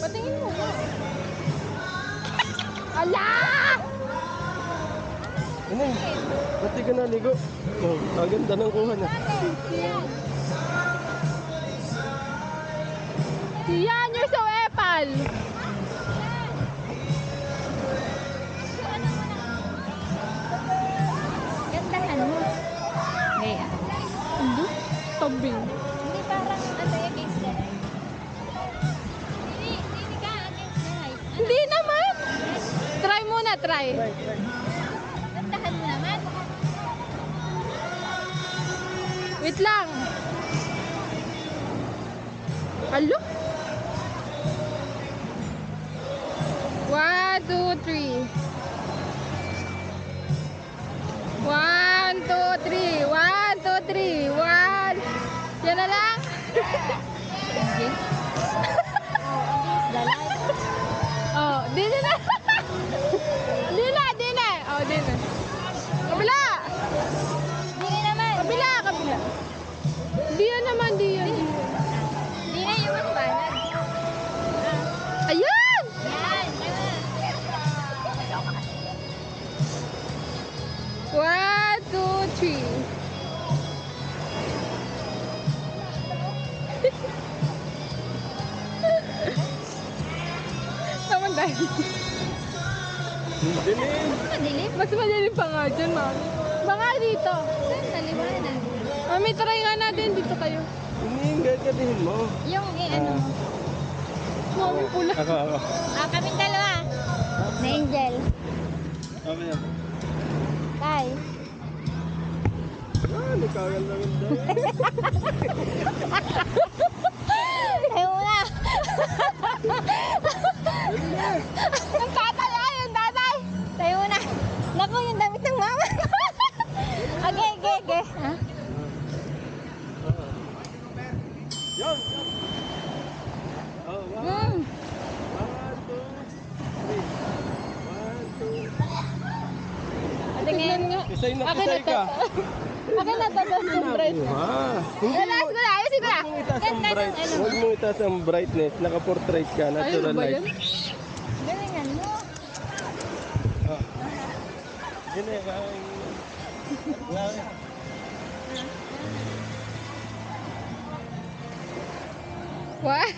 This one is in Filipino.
Patingin mo ba? Ala! Ano? Ba't di ka naligo? Oh, ang ganda ng kuha na. Yan, you're so epal! Gandahan mo. Kaya. Hindi? Tabing. Hindi parang try. Gandahan mo naman. Wait lang. Alo? One, two, three. One, two, three. One, two, three. One. Yan na lang. Okay. oh, two, three. Naman dahil. Dilim! Madilim. Mas madilim pa nga dyan, mami. Baka dito. Saan naliwanag? Mami, try nga natin. Dito kayo. Katihin mo. Yung eh, ano mo. Mami, pula. Ako, ako. Ah, kaming dalawa. Na Angel. Ako yan. Tay. Ah, nagkagal lang yun. Tayo muna. Ang tatay. Tayo muna. Naku, yung damit ng mama. okay, okay, okay. Ha? Isay na, Akin ka. Akin na tatas ng bright. Ah, hindi Tatas ko na, ayusin ko na. Huwag mong itaas ang Ganda ng bright. ano. Huwag mong itaas ang brightness. Naka-portrait ka. Natural light. Galingan mo. Wala eh. What?